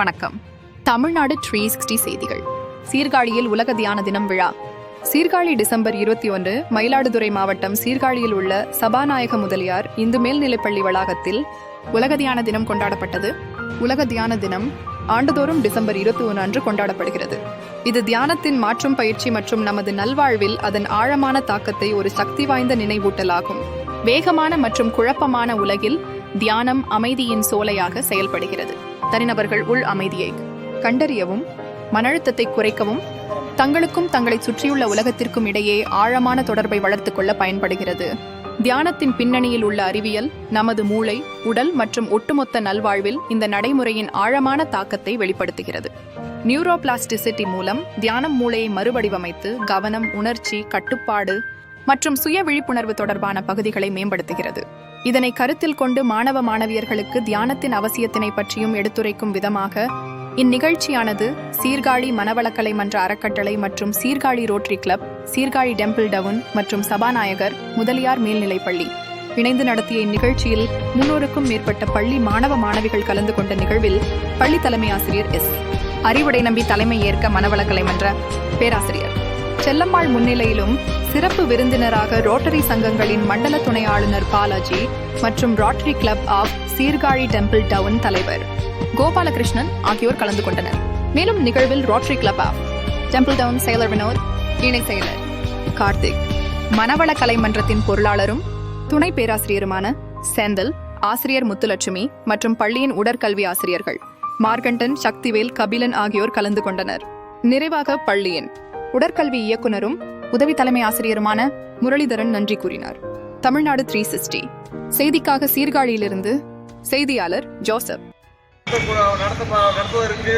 வணக்கம். Tamil Nadu three sixty செய்திகள். சீர்காழியில் உலக தியான தினம் விழா. சீர்காழி டிசம்பர் இருபத்தி ஒன்று மயிலாடுதுறை மாவட்டம் சீர்காழியில் உள்ள சபாநாயக முதலியார் இந்து மேல்நிலைப்பள்ளி வளாகத்தில் உலக தியான தினம் கொண்டாடப்பட்டது. உலக தியான தினம் ஆண்டுதோறும் டிசம்பர் இருபத்தி ஒன்று அன்று கொண்டாடப்படுகிறது. இது தியானத்தின் மாற்றும் பயிற்சி மற்றும் நமது நல்வாழ்வில் அதன் ஆழமான தாக்கத்தை ஒரு சக்தி வாய்ந்த நினைவூட்டலாகும். வேகமான மற்றும் குழப்பமான உலகில் தியானம் அமைதியின் சோலையாக செயல்படுகிறது. தனிநபர்கள் உள் அமைதியை கண்டறியவும் மன அழுத்தத்தை குறைக்கவும் தங்களுக்கும் தங்களை சுற்றியுள்ள உலகத்திற்கும் இடையே ஆழமான தொடர்பை வளர்த்துக் கொள்ள பயன்படுகிறது. தியானத்தின் பின்னணியில் உள்ள அறிவியல் நமது மூளை உடல் மற்றும் ஒட்டுமொத்த நல்வாழ்வில் இந்த நடைமுறையின் ஆழமான தாக்கத்தை வெளிப்படுத்துகிறது. நியூரோபிளாஸ்டிசிட்டி மூலம் தியானம் மூளையை மறுவடிவமைத்து கவனம் உணர்ச்சி கட்டுப்பாடு மற்றும் சுய விழிப்புணர்வு தொடர்பான பகுதிகளை மேம்படுத்துகிறது. இதனை கருத்தில் கொண்டு மாணவ மாணவியர்களுக்கு தியானத்தின் அவசியத்தினை பற்றியும் எடுத்துரைக்கும் விதமாக இந்நிகழ்ச்சியானது சீர்காழி மனவளக்கலை மன்ற அறக்கட்டளை மற்றும் Sirkazhi rotary club Sirkazhi temple town மற்றும் சபாநாயகர் முதலியார் மேல்நிலைப்பள்ளி. இணைந்து நடத்திய இந்நிகழ்ச்சியில் முன்னூறுக்கும் மேற்பட்ட பள்ளி மாணவ மாணவிகள் கலந்து கொண்ட நிகழ்வில் பள்ளி தலைமை ஆசிரியர் எஸ். அறிவுடை நம்பி தலைமை ஏற்க மனவளக்கலை மன்ற பேராசிரியர். செல்லம்மாள் முன்னிலையிலும் சிறப்பு விருந்தினராக ரோட்டரி சங்கங்களின் மண்டல துணை ஆளுநர் பாலாஜி மற்றும் rotary club of Sirkazhi temple town தலைவர் கோபாலகிருஷ்ணன் ஆகியோர் கலந்து கொண்டனர். மேலும் நிகழ்வில் rotary club of temple town செயலர் வினோத் இணை செயலர் கார்த்திக் மனவள கலை மன்றத்தின் பொருளாளரும் துணை பேராசிரியருமான செந்தில் ஆசிரியர் முத்துலட்சுமி மற்றும் பள்ளியின் உடற்கல்வி ஆசிரியர்கள் மார்கண்டன் சக்திவேல் கபிலன் ஆகியோர் கலந்து கொண்டனர். நிறைவாக பள்ளியின் உடற்கல்வி இயக்குனரும் உதவி தலைமை ஆசிரியருமான முரளிதரன் நன்றி கூறினார். தமிழ்நாடு த்ரீ சிக்ஸ்டி செய்திக்காக சீர்காழியிலிருந்து செய்தியாளர் ஜோசப். நடத்த நடத்துவதற்கு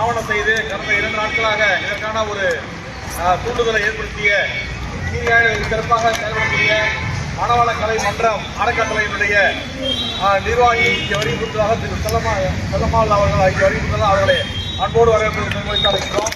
ஆவணம் செய்து கடந்த இரண்டு நாட்களாக இதற்கான ஒரு தூண்டுதலை ஏற்படுத்திய சீர்காழியில் சிறப்பாக செயல்படக்கூடிய மணவள கலை மன்றம் அறக்கட்டளையினுடைய நிர்வாகி இங்கே வருகின்றதாக திரு செல்லம்மா செல்லம்மாள் அவர்கள் இங்கே வருகின்றதாக அவர்களை அன்போடு வரவேற்பு முன்வைத்து அழைக்கிறோம்